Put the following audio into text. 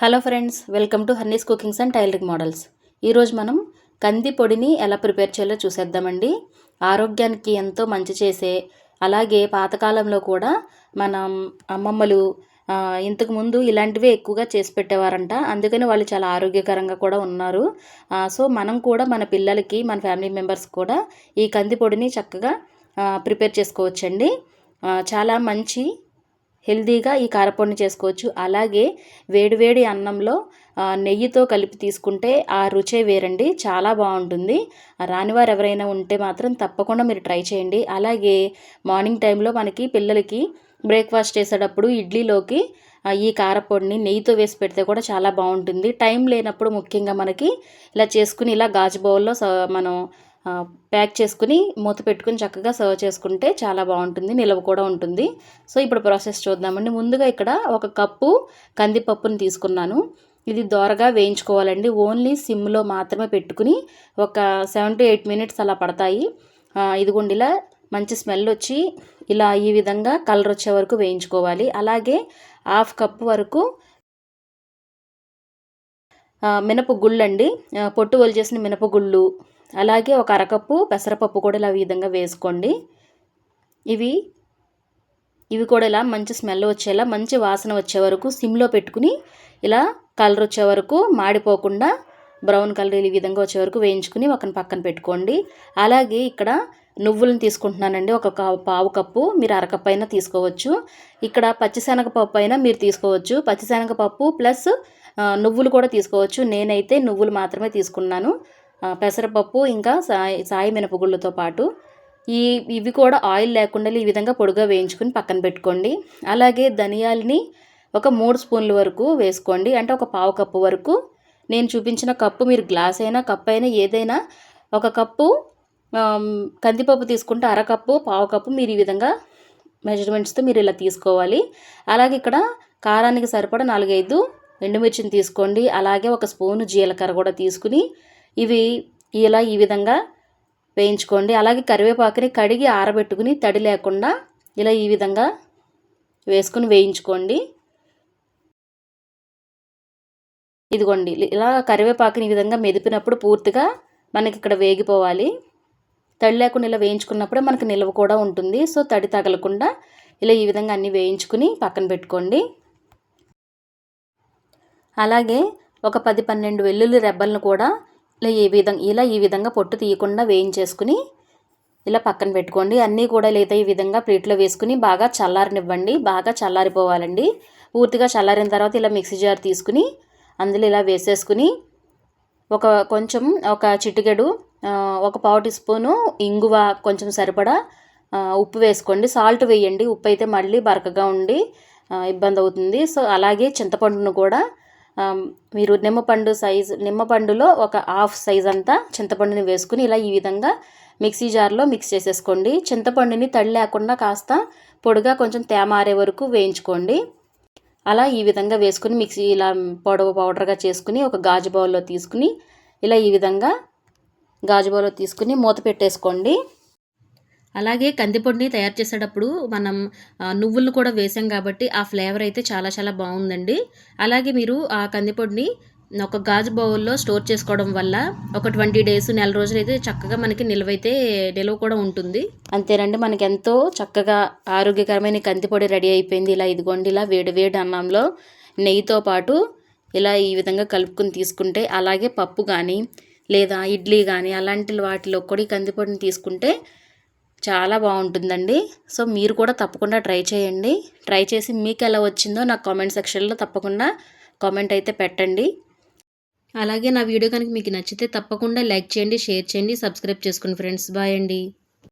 Hello friends welcome to Honey's cookings and tailoring models. ఈరోజు మనం కంది పొడిని ఎలా ప్రిపేర్ చేయాలో చూసేద్దామండి. ఆరోగ్యానికి ఎంతో మంచి చేసే అలాగే పాతకాలంలో కూడా మనం అమ్మమ్మలు ఇంతకుముందు ఇలాంటివే ఎక్కువగా చేసి పెట్టేవారంట. అందుకని వాళ్ళు చాలా ఆరోగ్యకరంగా కూడా ఉన్నారు. సో మనం కూడా మన పిల్లలకి మన ఫ్యామిలీ మెంబర్స్ కూడా ఈ కంది పొడిని చక్కగా ప్రిపేర్ చేసుకోవచ్చండి. చాలా మంచి హెల్దీగా ఈ కారపొడిని చేసుకోవచ్చు. అలాగే వేడివేడి అన్నంలో నెయ్యితో కలిపి తీసుకుంటే ఆ రుచే వేరండి. చాలా బాగుంటుంది. రానివారు ఎవరైనా ఉంటే మాత్రం తప్పకుండా మీరు ట్రై చేయండి. అలాగే మార్నింగ్ టైంలో మనకి పిల్లలకి బ్రేక్ఫాస్ట్ చేసేటప్పుడు ఇడ్లీలోకి ఈ కారపొడిని నెయ్యితో వేసి పెడితే కూడా చాలా బాగుంటుంది. టైం లేనప్పుడు ముఖ్యంగా మనకి ఇలా చేసుకుని ఇలా గాజు బౌల్లో మనం ప్యాక్ చేసుకుని మూత పెట్టుకుని చక్కగా సర్వ్ చేసుకుంటే చాలా బాగుంటుంది నిలవ కూడా ఉంటుంది. సో ఇప్పుడు ప్రాసెస్ చూద్దామండి. ముందుగా ఇక్కడ ఒక కప్పు కందిపప్పుని తీసుకున్నాను. ఇది దోరగా వేయించుకోవాలండి. ఓన్లీ సిమ్లో మాత్రమే పెట్టుకుని ఒక సెవెన్ టు ఎయిట్ మినిట్స్ అలా పడతాయి. ఇదిగోండి ఇలా మంచి స్మెల్ వచ్చి ఇలా ఈ విధంగా కలర్ వచ్చే వరకు వేయించుకోవాలి. అలాగే హాఫ్ కప్ వరకు మినపగుళ్ళు అండి పొట్టు పొట్టు చేసిన మినపగుళ్ళు అలాగే ఒక అరకప్పు పెసరపప్పు కూడా ఇలా ఈ విధంగా వేసుకోండి. ఇవి ఇవి కూడా ఇలా మంచి స్మెల్ వచ్చేలా మంచి వాసన వచ్చే వరకు సిమ్లో పెట్టుకుని ఇలా కలర్ వచ్చే వరకు మాడిపోకుండా బ్రౌన్ కలర్ ఈ విధంగా వచ్చే వరకు వేయించుకుని ఒక పక్కన పెట్టుకోండి. అలాగే ఇక్కడ నువ్వులను తీసుకుంటున్నానండి. ఒక పావు కప్పు మీరు అరకప్పు అయినా తీసుకోవచ్చు. ఇక్కడ పచ్చిశనగపప్పు అయినా మీరు తీసుకోవచ్చు. పచ్చిశనగపప్పు ప్లస్ నువ్వులు కూడా తీసుకోవచ్చు. నేనైతే నువ్వులు మాత్రమే తీసుకున్నాను. పెసరపప్పు ఇంకా సాయి సాయి మినపగుళ్ళతో పాటు ఈ ఇవి కూడా ఆయిల్ లేకుండా ఈ విధంగా పొడిగా వేయించుకుని పక్కన పెట్టుకోండి. అలాగే ధనియాలని ఒక మూడు స్పూన్ల వరకు వేసుకోండి. అంటే ఒక పావు కప్పు వరకు. నేను చూపించిన కప్పు మీరు గ్లాస్ అయినా కప్పు అయినా ఏదైనా ఒక కప్పు కందిపప్పు తీసుకుంటే అరకప్పు పావు కప్పు మీరు ఈ విధంగా మెజర్మెంట్స్తో మీరు ఇలా తీసుకోవాలి. అలాగే ఇక్కడ కారానికి సరిపడా నాలుగైదు ఎండుమిర్చిని తీసుకోండి. అలాగే ఒక స్పూను జీలకర్ర కూడా తీసుకుని ఇవి ఇలా ఈ విధంగా వేయించుకోండి. అలాగే కరివేపాకుని కడిగి ఆరబెట్టుకుని తడి లేకుండా ఇలా ఈ విధంగా వేసుకుని వేయించుకోండి. ఇదిగోండి ఇలా కరివేపాకుని ఈ విధంగా మెదిపినప్పుడు పూర్తిగా మనకి ఇక్కడ వేగిపోవాలి. తడి లేకుండా ఇలా వేయించుకున్నప్పుడే మనకి నిల్వ కూడా ఉంటుంది. సో తడి తగలకుండా ఇలా ఈ విధంగా అన్నీ వేయించుకుని పక్కన పెట్టుకోండి. అలాగే ఒక పది పన్నెండు వెల్లుల్లి రెబ్బలను కూడా ఇలా ఈ విధంగా ఇలా ఈ విధంగా పొట్టు తీయకుండా వేయించేసుకుని ఇలా పక్కన పెట్టుకోండి. అన్నీ కూడా లేదా ఈ విధంగా ప్లేట్లో వేసుకుని బాగా చల్లారనివ్వండి. బాగా చల్లారిపోవాలండి. పూర్తిగా చల్లారిన తర్వాత ఇలా మిక్సీ జార్ తీసుకుని అందులో ఇలా వేసేసుకుని ఒక కొంచెం ఒక చిటికెడు ఒక పావు టీ స్పూను ఇంగువ కొంచెం సరిపడా ఉప్పు వేసుకోండి. సాల్ట్ వేయండి. ఉప్పు అయితే మళ్ళీ బరకగా ఉండి ఇబ్బంది అవుతుంది. సో అలాగే చింతపండును కూడా మీరు నిమ్మపండు సైజు నిమ్మపండులో ఒక హాఫ్ సైజ్ అంతా చింతపండుని వేసుకుని ఇలా ఈ విధంగా మిక్సీ జార్లో మిక్స్ చేసేసుకోండి. చింతపండుని తడి లేకుండా కాస్త పొడిగా కొంచెం తేమ ఆరే వరకు వేయించుకోండి. అలా ఈ విధంగా వేసుకుని మిక్సీ ఇలా పొడవు పౌడర్గా చేసుకుని ఒక గాజు బౌల్లో తీసుకుని ఇలా ఈ విధంగా గాజు బౌల్లో తీసుకుని మూత పెట్టేసుకోండి. అలాగే కందిపొడిని తయారు చేసేటప్పుడు మనం నువ్వులను నువ్వులు కూడా వేసాం కాబట్టి ఆ ఫ్లేవర్ అయితే చాలా చాలా బాగుందండి. అలాగే మీరు ఆ కందిపొడిని ఒక గాజు బౌల్లో స్టోర్ చేసుకోవడం వల్ల ఒక ట్వంటీ డేస్ నెల రోజులు అయితే చక్కగా మనకి నిల్వైతే నిల్వ కూడా ఉంటుంది. అంతేనండి మనకి ఎంతో చక్కగా ఆరోగ్యకరమైన కందిపొడి రెడీ అయిపోయింది. ఇలా ఇదిగోండి ఇలా వేడి వేడి అన్నంలో నెయ్యితో పాటు ఇలా ఈ విధంగా కలుపుకుని తీసుకుంటే అలాగే పప్పు కానీ లేదా ఇడ్లీ కానీ అలాంటి వాటిలో కూడా ఈ కందిపొడిని తీసుకుంటే చాలా బాగుంటుందండి. సో మీరు కూడా తప్పకుండా ట్రై చేయండి. ట్రై చేసి మీకు ఎలా వచ్చిందో నాకు కామెంట్ సెక్షన్లో తప్పకుండా కామెంట్ అయితే పెట్టండి. అలాగే నా వీడియో కనుక మీకు నచ్చితే తప్పకుండా లైక్ చేయండి షేర్ చేయండి సబ్స్క్రైబ్ చేసుకోండి ఫ్రెండ్స్. బాయ్ అండి.